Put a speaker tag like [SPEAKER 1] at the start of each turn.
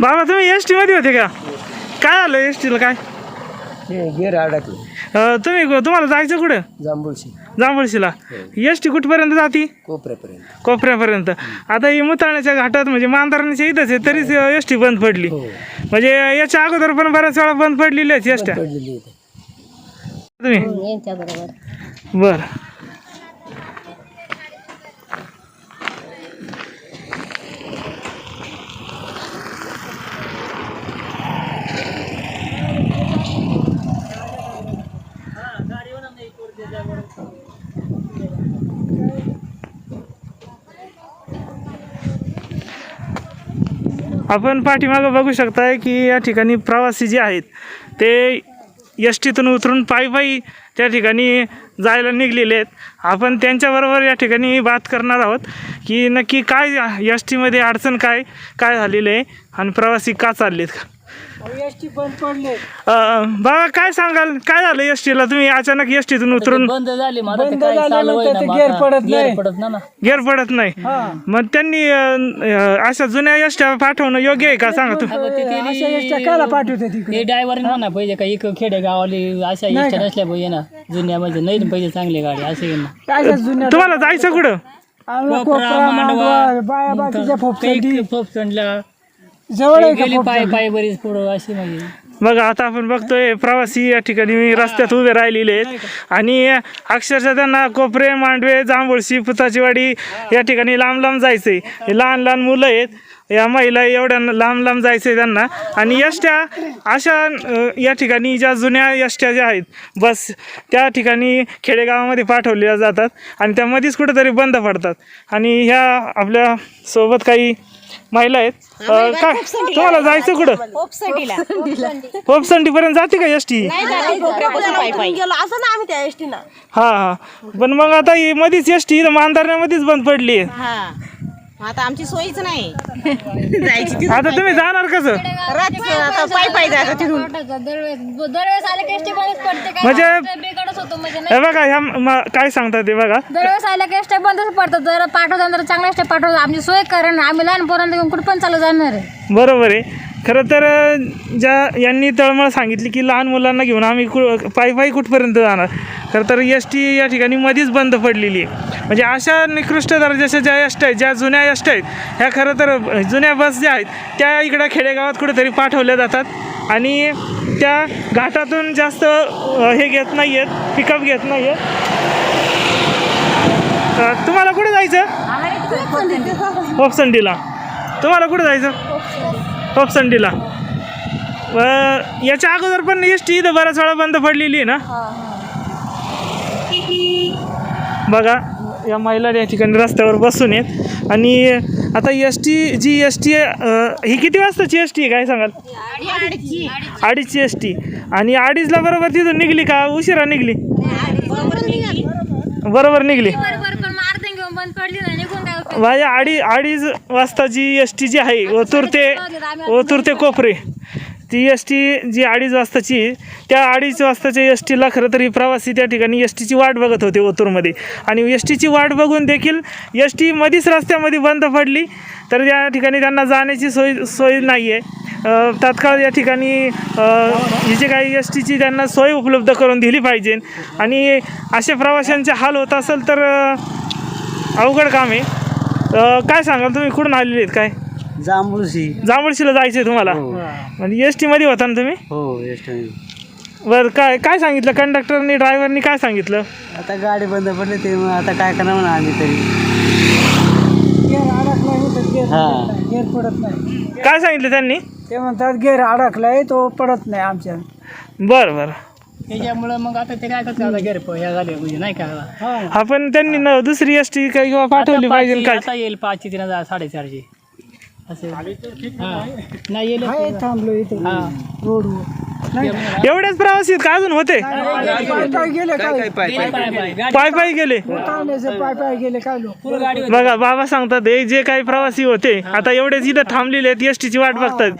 [SPEAKER 1] बाबा तुम्ही एसमध्ये होते का? काय आलं एस टीला काय?
[SPEAKER 2] हे गेर अडकले.
[SPEAKER 1] अं, तुम्ही तुम्हाला जायचं कुठं?
[SPEAKER 2] जांभूळशी.
[SPEAKER 1] जांभळशीला. एस टी कुठपर्यंत जाती?
[SPEAKER 2] कोपऱ्यापर्यंत.
[SPEAKER 1] कोपऱ्यापर्यंत. आता ही मुताळण्याच्या घाटात म्हणजे मांधारण्याच्या इथंच आहे तरीच एस टी बंद पडली.
[SPEAKER 2] हो.
[SPEAKER 1] म्हणजे याच्या अगोदर पण बऱ्याच वेळा बंद पडलेली आहे एस
[SPEAKER 2] पडलेली इथे
[SPEAKER 1] तुम्ही?
[SPEAKER 3] बरोबर.
[SPEAKER 1] बर. आपण पाठीमागं बघू शकताय की या ठिकाणी प्रवासी जे आहेत ते एस टीतून उतरून पायी पायी त्या ठिकाणी जायला निघलेले आहेत. आपण त्यांच्याबरोबर या ठिकाणी बात करणार आहोत की नक्की काय एस टीमध्ये अडचण काय काय झालेलं आहे आणि प्रवासी का चाललेत?
[SPEAKER 2] एस टी बंद पडले.
[SPEAKER 1] अं, बाबा काय सांगाल? काय झालं एस टीला तुम्ही अचानक एस टीतून उतरून
[SPEAKER 4] बंद झाली मग आता ते
[SPEAKER 2] बंद
[SPEAKER 4] काय चालू
[SPEAKER 2] झाल्यानंतर
[SPEAKER 4] आहे ना
[SPEAKER 2] ते
[SPEAKER 4] मग
[SPEAKER 2] गेअर
[SPEAKER 4] आता
[SPEAKER 2] पडत
[SPEAKER 4] गेअर
[SPEAKER 2] नाही.
[SPEAKER 4] पडत ना ना.
[SPEAKER 1] गेर पडत नाही. मग त्यांनी अं, अं, अशा जुन्या एस ट्या पाठवणं योग्य आहे का? सांगा तुम्ही
[SPEAKER 4] अगं ते
[SPEAKER 2] अशा एस टी काला पाठवते तिकडे?
[SPEAKER 4] ते ड्रायव्हर म्हणा पाहिजे का इकडे खेडे गावाली अशा इष्ट नसल्या पाहिजे ना. जुन्या म्हणजे नाही ना पाहिजे चांगली गाडी असे आहे ना.
[SPEAKER 2] अशा जुन्या
[SPEAKER 1] तुम्हाला जायचं कुठं?
[SPEAKER 2] आम्हाला
[SPEAKER 4] कोपरा,
[SPEAKER 2] कोपरा
[SPEAKER 4] मांडवा,
[SPEAKER 2] मांडवा बाया बाकीच्या जवळ आहे
[SPEAKER 4] गेली
[SPEAKER 2] का
[SPEAKER 4] पाय बरीच पुढं अशी म्हणजे.
[SPEAKER 1] बघा आता आपण बघतोय प्रवासी या ठिकाणी रस्त्यात उभे राहिलेले आहेत. आणि अक्षरशः त्यांना कोपरे मांडवे जांभूळशी पुताचीवाडी या ठिकाणी लांब लांब जायचंय. हे लहान लहान मुलं आहेत. या महिला एवढ्या लांब लांब जायचंय त्यांना. आणि यष्ट्या अशा अं, या ठिकाणी ज्या जुन्या यष्ट्या ज्या आहेत बस त्या ठिकाणी खेडेगावामध्ये पाठवल्या जातात. आणि त्या मध्येच कुठेतरी बंद पडतात. आणि ह्या आपल्यासोबत काही महिला आहेत. अं, काय? तुम्हाला जायचं कुठं? पोपसंडीपर्यंत जाते का एस टी?
[SPEAKER 3] गेलो असं ना आम्ही त्या एसटी ना.
[SPEAKER 1] हा हा. पण मग आता ही मध्येच एस टी मांधारण्यामध्येच बंद पडली. आहे
[SPEAKER 3] हा. आता आमची सोयीच नाही. जायची
[SPEAKER 1] आता तुम्ही जाणार कसं?
[SPEAKER 3] रात आता पाय पाय जायचं तिथून.
[SPEAKER 5] दरवेळेस दरवेळेस आले की एसटी बंदच पडते काय
[SPEAKER 1] म्हणजे-
[SPEAKER 5] होतो म्हणजे नाही.
[SPEAKER 1] हे बघा ह्या म- काय सांगतात ते बघा.
[SPEAKER 5] दरवेळेस आल्या की एसटी बंदच पडतात जर पाठवतात तर चांगल्या एसटी पाठवतात आमची सोय कारण आम्ही लहान पोरांना घेऊन कुठं पण चालू जाणार आहे.
[SPEAKER 1] बरोबर आहे. खरं तर अं, ज्या यांनी तळमळ सांगितली की लहान मुलांना घेऊन आम्ही कु पायी पायी कुठपर्यंत जाणार? खरं तर एस टी या ठिकाणी मध्येच बंद पडलेली आहे. म्हणजे अशा निकृष्ट दर्जाच्या ज्या एसट्या आहेत ज्या जुन्या एसट्या आहेत ह्या खरं तर जुन्या बस ज्या आहेत त्या इकडं खेडेगावात कुठेतरी पाठवल्या जातात. आणि त्या घाटातून जास्त हे घेत नाही आहेत पिकअप घेत नाही आहेत तुम्हाला कुठे जायचं? होपसंडीला तुम्हाला कुठे जायचं? होपसंडीला याच्या अगोदर पण एस टी इथं बऱ्याच वेळा बंद पडलेली आहे ना? बघा. या महिला या ठिकाणी रस्त्यावर बसून आहेत. आणि आता एस टी जी एस टी ही किती वाजताची एस टी आहे काय सांगाल? अडीचची एस टी आणि अडीचला बरोबर तिथून निघली का? उशिरा निघली? बरोबर निघली? माझ्या अडी अडीच वाजताची एस टी जी आहे ओतूर ते ओतूर ते कोपरे. ती एस टी जी अडीच वाजताची आहे, त्या अडीच वाजताच्या एस टीला खरं तरी प्रवासी त्या ठिकाणी एस टीची वाट बघत होते ओतूरमध्ये. आणि एस टीची वाट बघून देखील एस टी मध्येच रस्त्यामध्ये बंद पडली तर या ठिकाणी त्यांना जाण्याची सोय सोय नाही आहे तत्काळ तात्काळ या ठिकाणी ही जी काही एस टीची त्यांना सोय उपलब्ध करून दिली पाहिजे. आणि असे प्रवाशांचे हाल होत असेल तर अवघड काम आहे. काय सांगाल? तुम्ही कुठून आलेले आहेत? काय?
[SPEAKER 2] जांभूळशी.
[SPEAKER 1] जांभूळशीला जायचं आहे तुम्हाला म्हणजे एस टीमध्ये होता ना तुम्ही?
[SPEAKER 2] हो एस टी
[SPEAKER 1] बरं काय काय सांगितलं? कंडक्टरनी ड्रायव्हरनी काय सांगितलं?
[SPEAKER 2] आता गाडी बंद पडली ते मग आता काय करणार म्हणा आम्ही तरी. हा.
[SPEAKER 6] गेअर पडत नाही.
[SPEAKER 1] काय सांगितलं त्यांनी?
[SPEAKER 6] ते म्हणतात गेअर अडकलाय तो पडत नाही आमच्या.
[SPEAKER 1] बरं बरं.
[SPEAKER 4] त्याच्यामुळं मग आता ते काय करतात गेअर ह्या झाले म्हणजे नाही का?
[SPEAKER 1] आपण त्यांनी न दुसरी एस टी किंवा पाठवली पाहिजे काय
[SPEAKER 4] आता येईल पाचशे तीन हजार साडेचारशे. असे. हा. नाही. येईल
[SPEAKER 6] आहे थांबलो इथे. रोडवर.
[SPEAKER 1] एवढेच प्रवासी आहेत का अजून होते?
[SPEAKER 6] पाय पाय गेले काय
[SPEAKER 4] पाय पाय
[SPEAKER 1] गेले.
[SPEAKER 6] तांब्याचे पाय पाय गेले काय लोक?
[SPEAKER 1] बघा बाबा सांगतात हे जे काही प्रवासी होते आता एवढेच इथं थांबलेले आहेत एस टीची वाट बघतात.